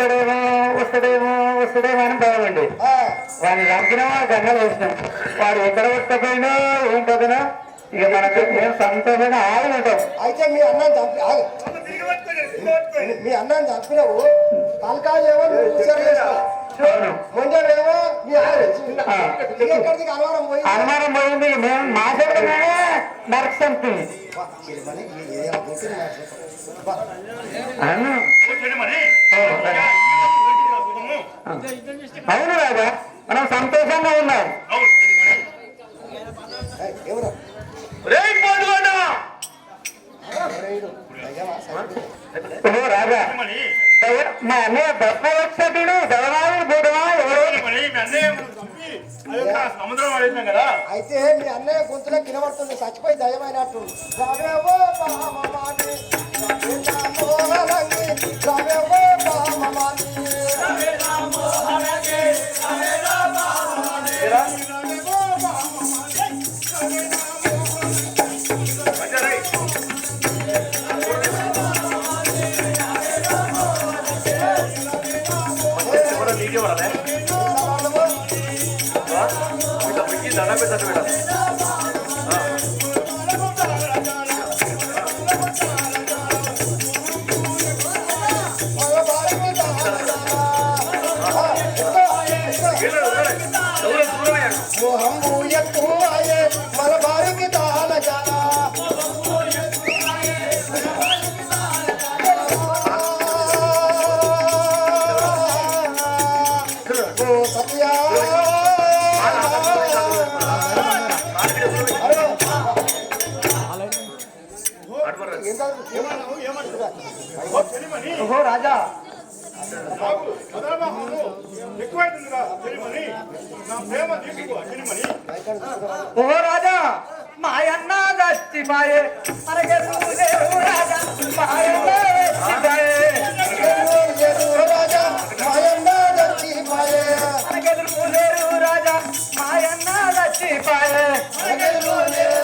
వస్తాడేమో వస్తాడేమో వస్తాడేమో అని ఆ, వాడిని చంపినామా గంగలు వేసినాం వాడు ఎక్కడ వస్తపోయినా ఏం ఇక మనకు మేము సంతోషంగా ఆగి ఉంటాం అయితే మీ అన్నం చంపి. మీ- అన్నం చంపినావు తలకాయ ఏమో. ముందేమో మీ ఆయన ఆ. అనుమానం పోయి అనుమానం పోయింది మేము మాట్లాడమే నరక చంపింది వా, అవును రాజా మనం సంతోషంగా ఉన్నాం. రాజా మా అన్నయ్య దళవాడు బుడవా ఎవరో అయితే మీ అన్నయ్య గొంతులో కినబడుతుంది చచ్చిపోయి దయమైనట్టు. పెట్టి పెట్టాలి వాళ్ళ భార్యకి దాహమా. ఓహో రాజా. ఓహో రాజా. మాయన్న దస్తి మాయే లేవు రాజా. మాయన్న దస్తి మాయే రాజా. మాయన్న దచ్చి మాయే లేరు రాజా. మాయన్న దస్తి మాయే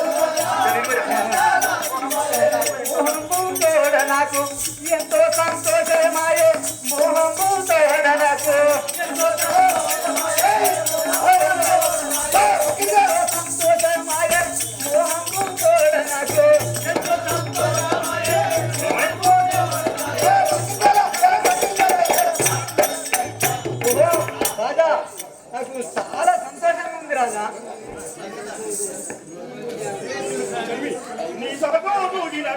మోహంబు తోడ నాకు ఎంతో సంతోషమాయే మోహం తోడ నాకు. ఎంతో నీ సొగసు పూజిన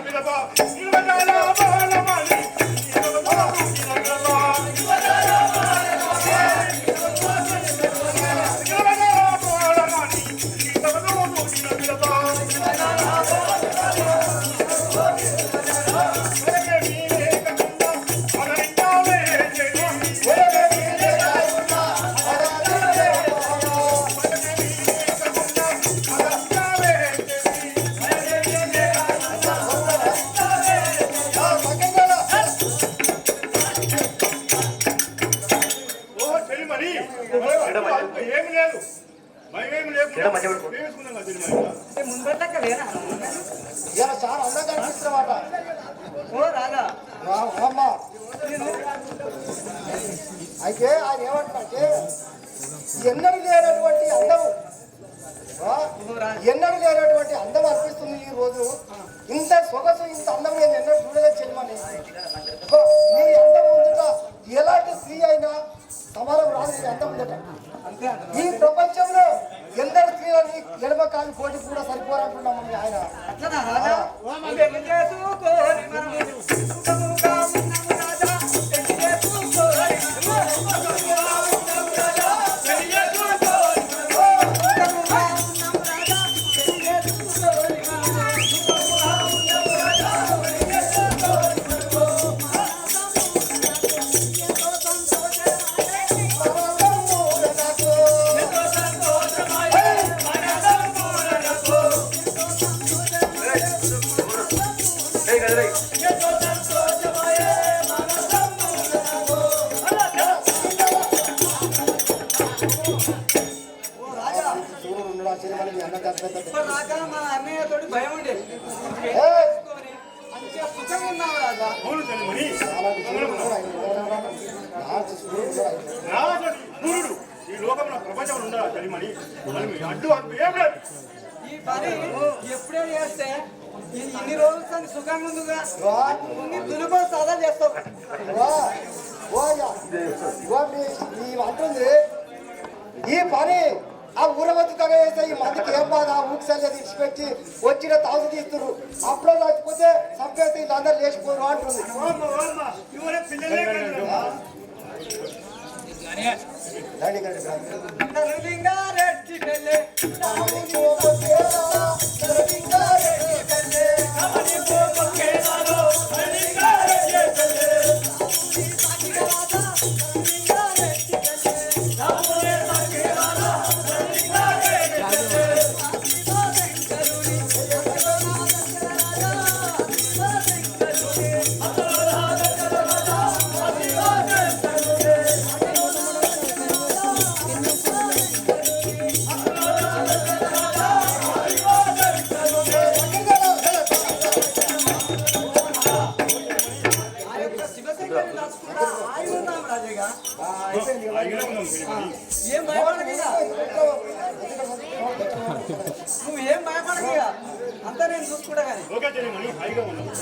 అయితే ఆయన ఏమంటారంటే ఎన్నడూ లేనటువంటి అందము ఆ, ఎన్నడూ లేనటువంటి అందం అనిపిస్తుంది ఈ రోజు. ఇంత సొగసు ఇంత అందం నేను ఎన్నడూ చూడలేదు చెల్మని నీ అందం ఉందట ఎలాంటి స్త్రీ అయినా సమానం రాదు నీ అందం ఉందట ఈ ప్రపంచంలో ఎందరు స్త్రీలని ఎడమ కాలు కోటి కూడా సరిపోరంటున్నాము మీ ఆయన. ఈ లోకంలో ప్రపంచం ఉండాలి తల్లిమణి అడ్డు అడ్డు ఏం లేదు. ఈ పని ఎప్పుడే చేస్తే ఇన్ని రోజులు సుఖంగా ఉందిగా. దులుపో సదా చేస్తావు. ఈ అంటుంది. ఈ పని ఆ ఊరవతికగా వేస్తే ఈ మందికి ఏం బాధ? ఆ ఊక్సల్ని తీసుకొచ్చి వచ్చిన తాగు తీస్తున్నారు. అప్పుడే రాకపోతే సంపేస్తే అందరు లేచిపోరు అంటుంది. லைனிங் கரெக்ட் டார்லிங் ஆ ரெட்டி நெல்லே டார்லிங் ஓ பத்தேரா 해야 되는 거니? 아이가 오는 거.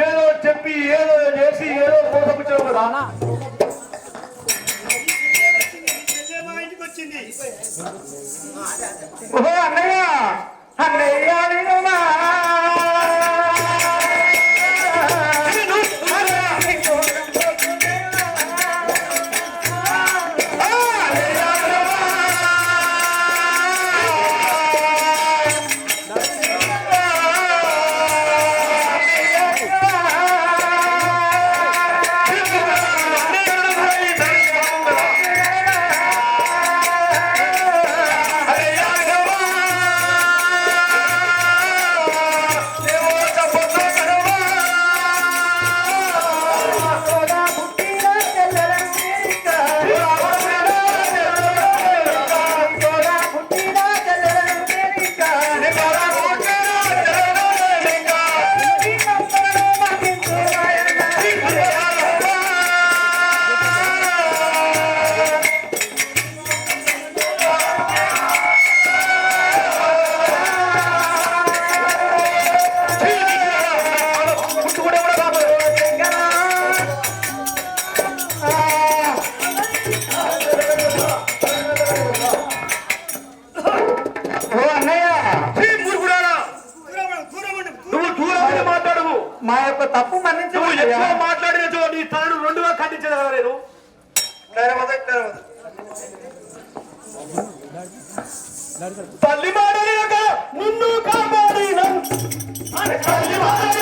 ఏదో చెప్పి ఏదో చేసి ఏదో కోసమొచ్చావు కదా. ఓహో అన్నయ్య. అన్నయ్య మాట్లాడిన చో నీ తలను రెండుగా ఖండించదా నేను? తల్లి మాట నిన్ను కాపాడిన. తల్లి మాట